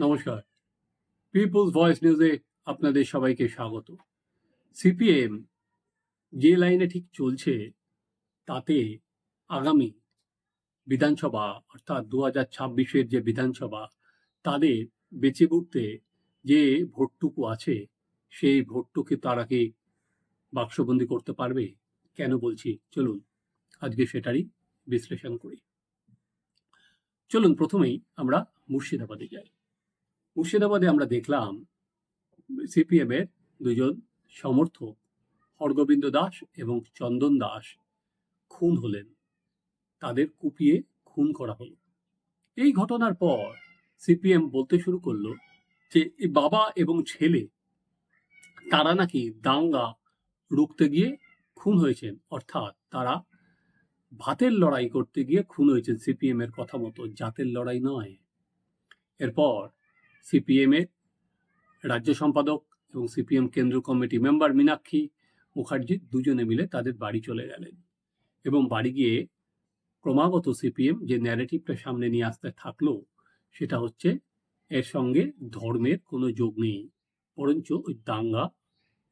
নমস্কার। People's voice নিউজে আপনাদের সবাইকে স্বাগত। সিপিএম যে লাইনে ঠিক চলছে, তাতে আগামী বিধানসভা, অর্থাৎ দু হাজার ছাব্বিশের যে বিধানসভা, তাদের বেঁচে উঠতে যে ভোটটুকু আছে, সেই ভোটটুকু তারা কি বাক্সবন্দি করতে পারবে? কেন বলছি? চলুন, আজকে সেটারই বিশ্লেষণ করি। চলুন, প্রথমেই আমরা মুর্শিদাবাদে যাই। মুর্শিদাবাদে আমরা দেখলাম সিপিএম এর দুজন সমর্থক, হরগোবিন্দ দাস এবং চন্দন দাস খুন হলেন। তাদের কুপিয়ে খুন করা হলো। এই ঘটনার পর সিপিএম বলতে শুরু করল যে বাবা এবং ছেলে, তারা নাকি দাঙ্গা রুখতে গিয়ে খুন হয়েছেন। অর্থাৎ তারা ভাতের লড়াই করতে গিয়ে খুন হয়েছেন সিপিএম এর কথা মতো, জাতের লড়াই নয়। এরপর সিপিএম এর রাজ্য সম্পাদক এবং সিপিএম কেন্দ্র কমিটি মেম্বার মীনাক্ষী মুখার্জি দুজনে মিলে তাদের বাড়ি চলে গেলেন এবং বাড়ি গিয়ে ক্রমাগত সিপিএম যে ন্যারেটিভটা সামনে নিয়ে আসতে থাকল, সেটা হচ্ছে এর সঙ্গে ধর্মের কোনো যোগ নেই, বরঞ্চ ওই দাঙ্গা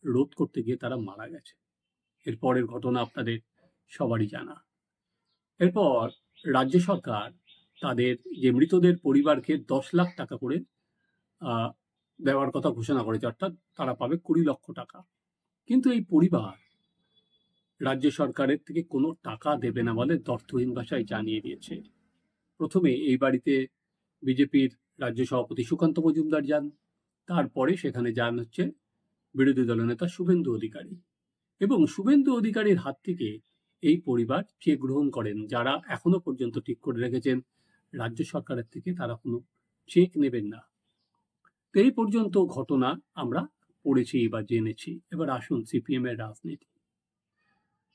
রোধ করতে গিয়ে তারা মারা গেছে। এরপরের ঘটনা আপনাদের সবারই জানা। এরপর রাজ্য সরকার তাদের যে মৃতদের পরিবারকে দশ লাখ টাকা করে দেওয়ার কথা ঘোষণা করেছে, অর্থাৎ তারা পাবে কুড়ি লক্ষ টাকা। কিন্তু এই পরিবার রাজ্য সরকারের থেকে কোনো টাকা দেবে না বলে দর্থহীন ভাষায় জানিয়ে দিয়েছে। প্রথমে এই বাড়িতে বিজেপির রাজ্য সভাপতি সুকান্ত মজুমদার যান, তারপরে সেখানে যান হচ্ছে বিরোধী দলনেতা শুভেন্দু অধিকারী। এবং শুভেন্দু অধিকারীর হাত থেকে এই পরিবার চেক গ্রহণ করেন, যারা এখনও পর্যন্ত ঠিক করে রেখেছেন, রাজ্য সরকারের থেকে তারা কোনো চেক নেবেন না। তো এই পর্যন্ত ঘটনা আমরা পড়েছি বা জেনেছি। এবার আসুন সিপিএম এর রাজনীতি।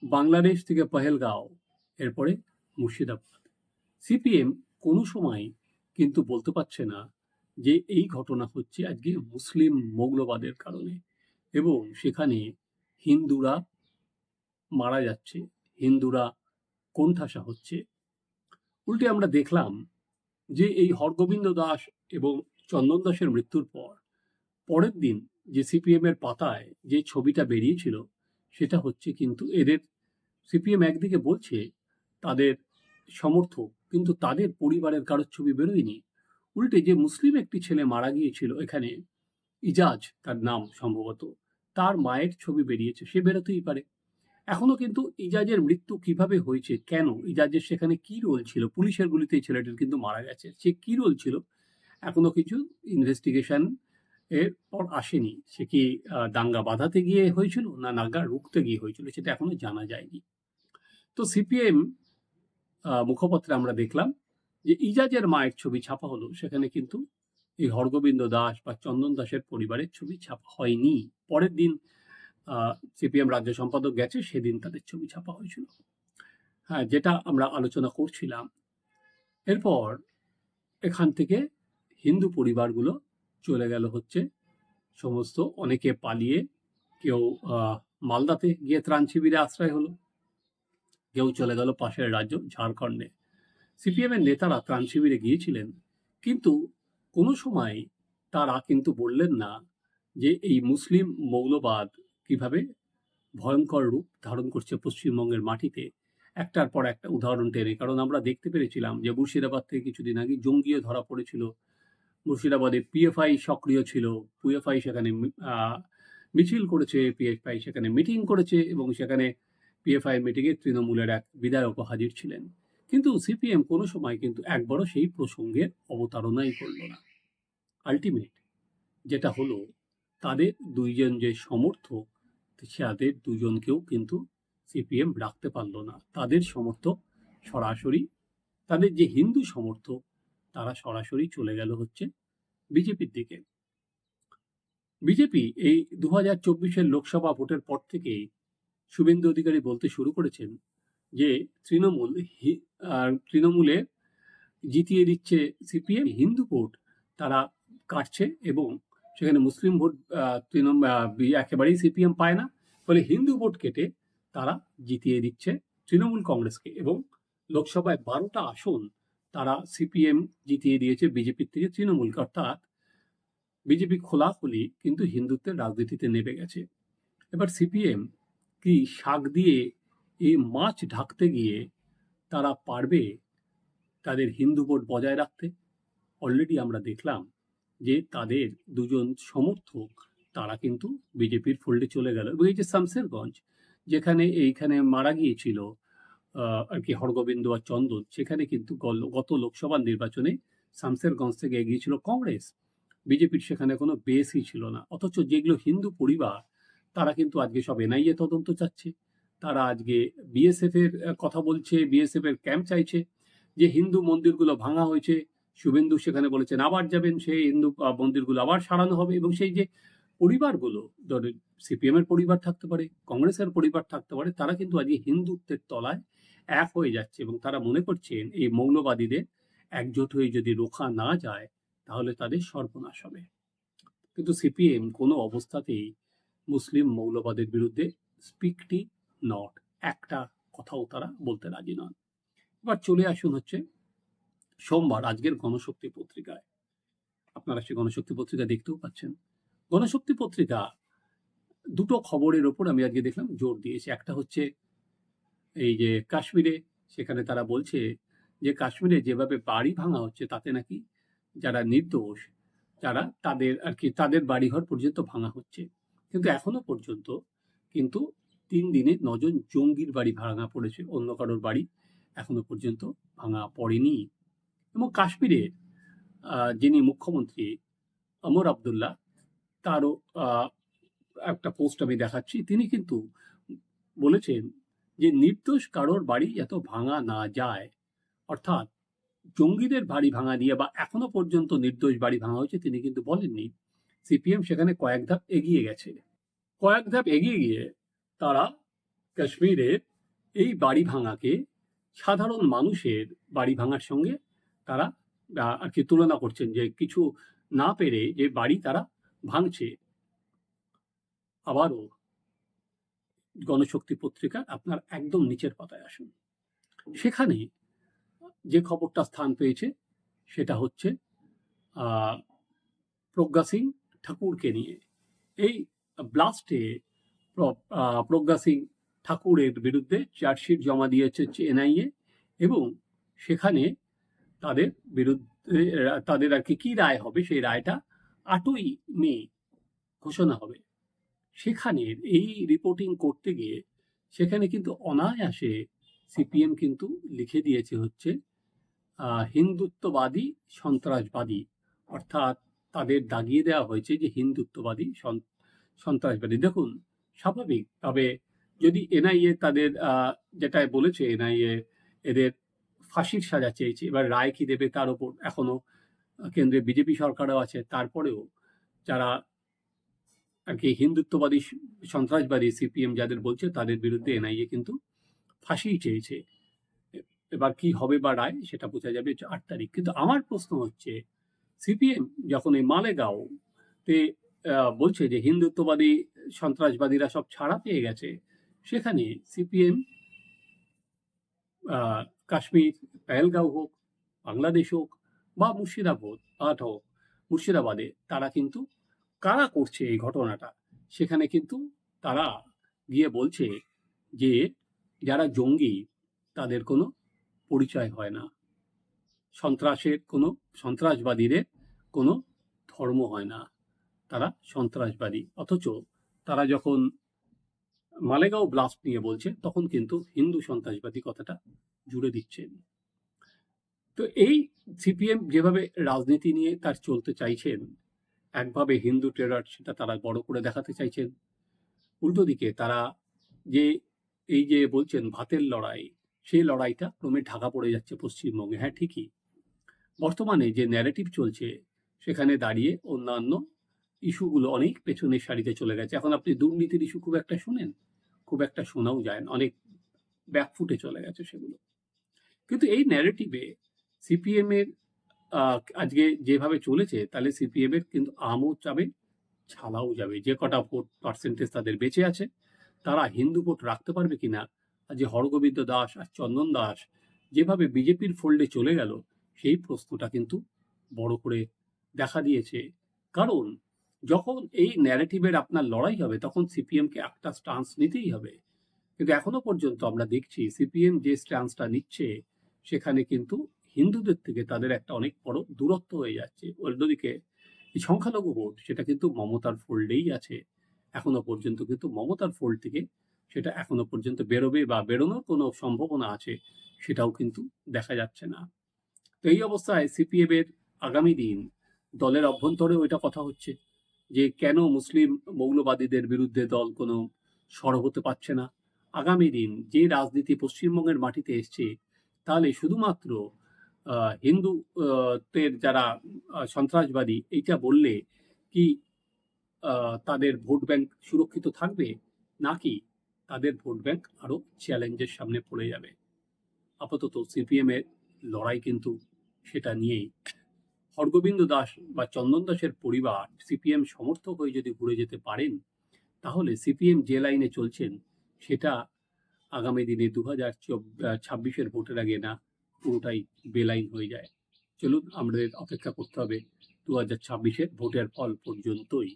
বাংলাদেশ থেকে পহেলগাঁও, এরপরে মুর্শিদাবাদ। সিপিএম কোনো সময় কিন্তু বলতে পারছে না যে এই ঘটনা হচ্ছে আজকে মুসলিম মৌলবাদের কারণে এবং সেখানে হিন্দুরা মারা যাচ্ছে, হিন্দুরা কোণঠাসা হচ্ছে। উল্টে আমরা দেখলাম যে এই হরগোবিন্দ দাস এবং চন্দন দাসের মৃত্যুর পর, পরের দিন যে সিপিএম এর পাতায় যে ছবিটা বেরিয়েছিল, সেটা হচ্ছে কিন্তু এদের, সিপিএম একদিকে বলছে তাদের সমর্থক, কিন্তু তাদের পরিবারের কারোর ছবি বেরোয়নি। উল্টে যে মুসলিম একটি ছেলে মারা গিয়েছিল এখানে, ইজাজ তার নাম সম্ভবত, তার মায়ের ছবি বেরিয়েছে, সে বেরোতেই পারে। এখনও কিন্তু ইজাজের মৃত্যু কীভাবে হয়েছে, কেন, ইজাজের সেখানে কি রোল ছিল, পুলিশের গুলিতে ছেলেটির কিন্তু মারা গেছে, সে কি রোল ছিল এখনও কিছু ইনভেস্টিগেশন এর পর আসেনি। সে কি দাঙ্গা বাঁধাতে গিয়ে হয়েছিল না নাঙ্গা রুখতে গিয়ে হয়েছিল সেটা এখনও জানা যায়নি। তো সিপিএম মুখপত্রে আমরা দেখলাম যে ইজাজের মায়ের ছবি ছাপা হলো। সেখানে কিন্তু এই হরগোবিন্দ দাস বা চন্দন দাসের পরিবারের ছবি ছাপা হয়নি। পরের দিন সিপিএম রাজ্য সম্পাদক গেছে, সেদিন তাদের ছবি ছাপা হয়েছিল। হ্যাঁ যেটা আমরা আলোচনা করছিলাম। এরপর এখান থেকে হিন্দু পরিবারগুলো চলে গেল হচ্ছে। সমস্ত অনেকে পালিয়ে কেউ মালদাতে গিয়ে ত্রাণ শিবিরে আশ্রয় হলো। কেউ চলে গেল পাশের রাজ্য, ঝাড়খণ্ডে। সিপিএমের নেতারা ত্রাণ শিবিরে গিয়েছিলেন, কিন্তু কোনো সময় তারা কিন্তু বললেন না যে এই মুসলিম মৌলবাদ কীভাবে ভয়ঙ্কর রূপ ধারণ করছে পশ্চিমবঙ্গের মাটিতে। একটার পর একটা উদাহরণ টেনে, কারণ আমরা দেখতে পেরেছিলাম যে মুর্শিদাবাদ থেকে কিছুদিন আগে জঙ্গিও ধরা পড়েছিল। মুর্শিদাবাদে পিএফআই সক্রিয় ছিল। পিএফআই সেখানে মিছিল করেছে পিএফআই সেখানে মিটিং করেছে এবং সেখানে পিএফআই মিটিংয়ে তৃণমূলের এক বিধায়কও হাজির ছিলেন। কিন্তু সিপিএম কোনো সময় কিন্তু একবারও সেই প্রসঙ্গের অবতারণাই করল না। আলটিমেট যেটা হলো, তাদের দুইজন যে সমর্থক তাদের দুজনকেও কিন্তু সিপিএম রাখতে পারল না। তাদের সমর্থক সরাসরি, তাদের যে হিন্দু সমর্থক, তারা সরাসরি চলে গেল হচ্ছে বিজেপির দিকে। বিজেপি এই দু হাজার চব্বিশের লোকসভা ভোটের পর থেকেই শুভেন্দু অধিকারী বলতে শুরু করেছেন যে তৃণমূল আর তৃণমূলে জিতিয়ে দিচ্ছে সিপিএম, হিন্দু ভোট তারা কাটছে এবং সেখানে মুসলিম ভোট তৃণমূল একেবারেই সিপিএম পায় না। ফলে হিন্দু ভোট কেটে তারা জিতিয়ে দিচ্ছে তৃণমূল কংগ্রেসকে এবং লোকসভায় বারোটা আসন তারা সিপিএম জিতিয়ে দিয়েছে বিজেপির থেকে তৃণমূলকে অর্থাৎ বিজেপি খোলাখুলি কিন্তু হিন্দুত্বের রাজনীতিতে নেমে গেছে। এবার সিপিএম কি শাক দিয়ে এই মাছ ঢাকতে গিয়ে তারা পারবে তাদের হিন্দু ভোট বজায় রাখতে? অলরেডি আমরা দেখলাম যে তাদের দুজন সমর্থক, তারা কিন্তু বিজেপির ফোল্ডে চলে গেল। এবং এই যে শামসেরগঞ্জ, যেখানে এইখানে মারা গিয়েছিল আর কি হরগোবিন্দ আর চন্দন, সেখানে কিন্তু গত লোকসভা নির্বাচনে শামসেরগঞ্জ থেকে এগিয়েছিল কংগ্রেস। বিজেপির সেখানে কোনো বেসই ছিল না। অথচ যেগুলো হিন্দু পরিবার, তারা কিন্তু আজকে সব এনআইএ তদন্ত চাচ্ছে। তারা আজকে বিএসএফ এর কথা বলছে বিএসএফ এর ক্যাম্প চাইছে যে হিন্দু মন্দিরগুলো ভাঙা হয়েছে। শুভেন্দু সেখানে বলেছেন, আবার যাবেন, সেই হিন্দু মন্দিরগুলো আবার সারানো হবে। এবং সেই যে পরিবারগুলো ধরে সিপিএম এর পরিবার থাকতে পারে, কংগ্রেসের পরিবার থাকতে পারে, তারা কিন্তু আজকে হিন্দুত্বের তলায় এক হয়ে যাচ্ছে এবং তারা মনে করছেন এই মৌলবাদীদের একজোট হয়ে যদি রোখা না যায়, তাহলে তাদের সর্বনাশ হবে। কিন্তু সিপিএম কোনো অবস্থাতেই মুসলিম মৌলবাদের বিরুদ্ধে স্পিকটি নট, একটা কথাও তারা বলতে রাজি নন। এবার চলে আসুন হচ্ছে সোমবার আজকের গণশক্তি পত্রিকায়। আপনারা সেই গণশক্তি পত্রিকা দেখতেও পাচ্ছেন। গণশক্তি পত্রিকা দুটো খবরের ওপর আমি আজকে দেখলাম জোর দিয়েছে। একটা হচ্ছে এই যে কাশ্মীরে সেখানে তারা বলছে যে কাশ্মীরে যেভাবে বাড়ি ভাঙা হচ্ছে তাতে নাকি যারা নির্দোষ যারা তাদের আর কি তাদের বাড়িঘর পর্যন্ত ভাঙা হচ্ছে। কিন্তু এখনও পর্যন্ত কিন্তু তিন দিনে নজন জঙ্গির বাড়ি ভাঙা পড়েছে অন্য কারোর বাড়ি এখনও পর্যন্ত ভাঙা পড়েনি। এবং কাশ্মীরের আহ, যিনি মুখ্যমন্ত্রী অমর আবদুল্লাহ তারও একটা পোস্ট আমি দেখাচ্ছি। তিনি কিন্তু বলেছেন যে নির্দোষ কারোর বাড়ি এত ভাঙা না যায়। অর্থাৎ জঙ্গিদের বাড়ি ভাঙা নিয়ে বা এখনও পর্যন্ত নির্দোষ বাড়ি ভাঙা হয়েছে তিনি কিন্তু বলেননি। সিপিএম সেখানে কয়েক ধাপ এগিয়ে গেছে। কয়েক ধাপ এগিয়ে গিয়ে তারা কাশ্মীরের এই বাড়ি ভাঙাকে সাধারণ মানুষের বাড়ি ভাঙার সঙ্গে তারা আর কি তুলনা করছেন যে কিছু না পেরে যে বাড়ি তারা ভাঙছে। আবারও গণশক্তি পত্রিকা আপনার একদম নিচের পাতায় আসুন। সেখানে যে খবরটা স্থান পেয়েছে, সেটা হচ্ছে প্রজ্ঞা সিং ঠাকুরকে নিয়ে। এই ব্লাস্টে প্র- প্রজ্ঞা সিং ঠাকুরের বিরুদ্ধে চার্জশিট জমা দিয়েছে এনআইএ এবং সেখানে তাদের বিরুদ্ধে, তাদের আর কি কি রায় হবে সেই রায়টা আটই মে ঘোষণা হবে। সেখানে এই রিপোর্টিং করতে গিয়ে সেখানে কিন্তু অনায়াসে সিপিএম কিন্তু লিখে দিয়েছে হচ্ছে হিন্দুত্ববাদী সন্ত্রাসবাদী। অর্থাৎ তাদের দাগিয়ে দেওয়া হয়েছে যে হিন্দুত্ববাদী সন- সন্ত্রাসবাদী। দেখুন, স্বাভাবিক। তবে যদি এনআইএ তাদের যেটাই বলেছে এনআইএ, এদের ফাঁসির সাজা চেয়েছে, এবার রায় কি দেবে তার উপর এখনও কেন্দ্রে বিজেপি সরকারও আছে। তারপরেও যারা আর কি হিন্দুত্ববাদী সন্ত্রাসবাদী সিপিএম যাদের বলছে তাদের বিরুদ্ধে এনআইএ কিন্তু ফাঁসিই চেয়েছে। এবার কি হবে বা রায় সেটা বোঝা যাবে আট তারিখ। কিন্তু আমার প্রশ্ন হচ্ছে, সিপিএম যখন এই মালেগাঁও তে বলছে যে হিন্দুত্ববাদী সন্ত্রাসবাদীরা সব ছাড়া পেয়ে গেছে, সেখানে সিপিএম কাশ্মীর, পেহেলগাঁও হোক, বাংলাদেশ হোক বা মুর্শিদাবাদ, আট হোক, মুর্শিদাবাদে তারা কিন্তু কারা করছে এই ঘটনাটা? সেখানে কিন্তু তারা গিয়ে বলছে যে, যারা জঙ্গি, তাদের কোনো পরিচয় হয় না। সন্ত্রাসের কোনো, সন্ত্রাসবাদীদের কোনো ধর্ম হয় না। তারা সন্ত্রাসবাদী। অথচ তারা যখন মালেগাঁও ব্লাস্ট নিয়ে বলছে, তখন কিন্তু হিন্দু সন্ত্রাসবাদী কথাটা জুড়ে দিচ্ছেন তো এই সিপিএম যেভাবে রাজনীতি নিয়ে তার চলতে চাইছেন একভাবে হিন্দু টেরার সেটা তারা বড় করে দেখাতে চাইছেন। উল্টো দিকে তারা যে এই যে বলছেন ভাতের লড়াই সেই লড়াইটা ক্রমে ঢাকা পড়ে যাচ্ছে পশ্চিমবঙ্গে। হ্যাঁ ঠিকই। বর্তমানে যে ন্যারেটিভ চলছে সেখানে দাঁড়িয়ে অন্যান্য ইস্যুগুলো অনেক পেছনের সারিতে চলে গেছে। এখন আপনি দুর্নীতির ইস্যু খুব একটা শুনেন খুব একটা শোনাও যায় না। অনেক ব্যাকফুটে চলে গেছে সেগুলো। কিন্তু এই ন্যারেটিভে সিপিএম এর আহ, আজকে যেভাবে চলেছে, তাহলে সিপিএম এর কিন্তু আমও যাবে, ছালাও যাবে। যে কটা ভোট পার্সেন্টেজ তাদের বেঁচে আছে, তারা হিন্দু ভোট রাখতে পারবে কিনা, আর যে হরগোবিন্দ দাস আর চন্দন দাস যেভাবে বিজেপির ফোল্ডে চলে গেল, সেই প্রশ্নটা কিন্তু বড় করে দেখা দিয়েছে। কারণ, যখন এই ন্যারেটিভের আপনার লড়াই হবে, তখন সিপিএমকে একটা স্টান্স নিতেই হবে। কিন্তু এখনও পর্যন্ত আমরা দেখছি সিপিএম যে স্ট্যান্সটা নিচ্ছে, সেখানে কিন্তু হিন্দুদের থেকে তাদের একটা অনেক বড় দূরত্ব হয়ে যাচ্ছে। অন্যদিকে সংখ্যালঘু ভোট, সেটা কিন্তু মমতার ফোল্ডেই আছে। এখনও পর্যন্ত কিন্তু মমতার ফোল্ড থেকে সেটা এখনও পর্যন্ত বেরোবে বা বেরোনোর কোনো সম্ভাবনা আছে, সেটাও কিন্তু দেখা যাচ্ছে না। তো এই অবস্থায় সিপিএম এর আগামী দিন দলের অভ্যন্তরেও এটা কথা হচ্ছে যে কেন মুসলিম মৌলবাদীদের বিরুদ্ধে দল কোনো সরব হতে পারছে না। আগামী দিন যে রাজনীতি পশ্চিমবঙ্গের মাটিতে এসছে, তাহলে শুধুমাত্র হিন্দু দের যারা সন্ত্রাসবাদী, এইটা বললে কি তাদের ভোট ব্যাংক সুরক্ষিত থাকবে? নাকি তাদের ভোট ব্যাংক আরও চ্যালেঞ্জের সামনে পড়ে যাবে? আপাতত সিপিএম এর লড়াই কিন্তু সেটা নিয়েই। হরগোবিন্দ দাস বা চন্দন দাসের পরিবার সিপিএম সমর্থক হয়ে যদি ঘুরে যেতে পারেন, তাহলে সিপিএম যে লাইনে চলছেন, সেটা আগামী দিনে দু হাজার ছাব্বিশের ভোটের আগে না পুরোটাই বেলাইন হয়ে যায়। চলুন আমাদের অপেক্ষা করতে হবে দু হাজার ছাব্বিশের ভোটের ফল পর্যন্তই।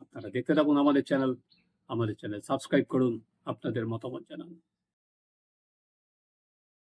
আপনারা দেখতে থাকুন আমাদের চ্যানেল। আমাদের চ্যানেল সাবস্ক্রাইব করুন, আপনাদের মতামত জানান।